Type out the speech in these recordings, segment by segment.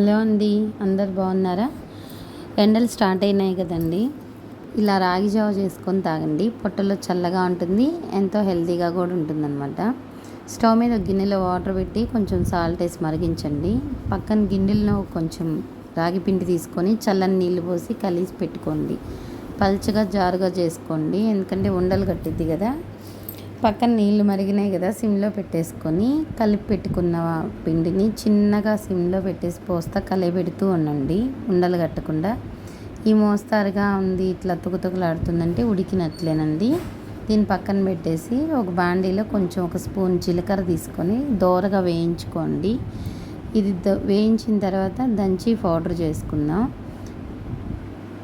Hello అండి అందరు బాగున్నారా? ఎండలు స్టార్ట్ అయినాయి కదండి. ఇలా రాగి జావ చేసుకొని తాగండి. పొట్టలో చల్లగా ఉంటుంది ఎంతో హెల్తీగా కూడా ఉంటుందన్నమాట. స్టవ్ మీద గిన్నెలో వాటర్ పెట్టి కొంచెం సాల్ట్ వేసి మరిగించండి. పక్కన గిన్నెలో కొంచెం రాగి పిండి తీసుకొని చల్లని నీళ్ళు పోసి కలిసి పెట్టుకోండి. పల్చగా జారుగా చేసుకోండి. ఎందుకంటే ఉండలు కట్టిద్ది కదా. పక్కన నీళ్ళు మరిగినాయి కదా సిమ్లో పెట్టేసుకొని కలిపి పెట్టుకున్న పిండిని చిన్నగా సిమ్లో పెట్టేసి పోస్తా కలిపెడుతూ ఉండండి ఉండలు కట్టకుండా. ఈ మోస్తారుగా ఉంది ఇట్లా తుకుతుకులాడుతుందంటే ఉడికినట్లేనండి. దీన్ని పక్కన పెట్టేసి ఒక బాండీలో కొంచెం ఒక స్పూన్ జీలకర్ర తీసుకొని దోరగా వేయించుకోండి. ఇది వేయించిన తర్వాత దంచి పౌడర్ చేసుకుందాం.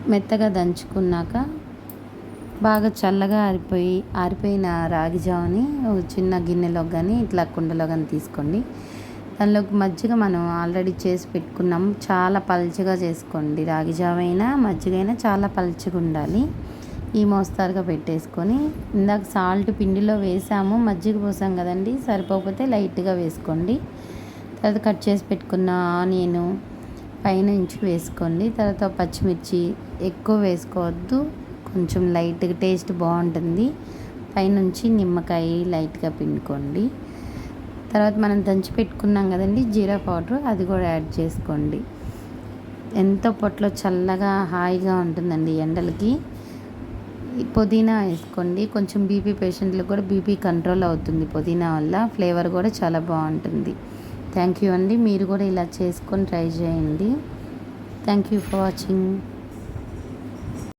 మెత్తగా దంచుకున్నాక బాగా చల్లగా ఆరిపోయి ఆరిపోయిన రాగి జావని చిన్న గిన్నెలో కానీ ఇట్లా కుండలో కానీ తీసుకోండి. దానిలోకి మజ్జిగ మనం ఆల్రెడీ చేసి పెట్టుకున్నాం. చాలా పల్చగా చేసుకోండి. రాగి జావ అయినా మజ్జిగ అయినా చాలా పల్చగా ఉండాలి. ఈ మోస్తారుగా పెట్టేసుకొని ఇందాక సాల్ట్ పిండిలో వేసాము మజ్జిగ పోసాం కదండి సరిపోకపోతే లైట్గా వేసుకోండి. తర్వాత కట్ చేసి పెట్టుకున్న ఆనియన్ ఇంచు వేసుకోండి. తర్వాత పచ్చిమిర్చి ఎక్కువ వేసుకోవద్దు. కొంచెం లైట్గా టేస్ట్ బాగుంటుంది. పైనుంచి నిమ్మకాయ లైట్గా పిండుకోండి. తర్వాత మనం దంచి పెట్టుకున్నాం కదండి జీరా పౌడర్ అది కూడా యాడ్ చేసుకోండి. ఎంతో పొట్లో చల్లగా హాయిగా ఉంటుందండి ఎండలకి. పుదీనా వేసుకోండి. కొంచెం బీపీ పేషెంట్లకు కూడా బీపీ కంట్రోల్ అవుతుంది పుదీనా వల్ల. ఫ్లేవర్ కూడా చాలా బాగుంటుంది. థ్యాంక్ యూ అండి. మీరు కూడా ఇలా చేసుకొని ట్రై చేయండి. Thank you for watching.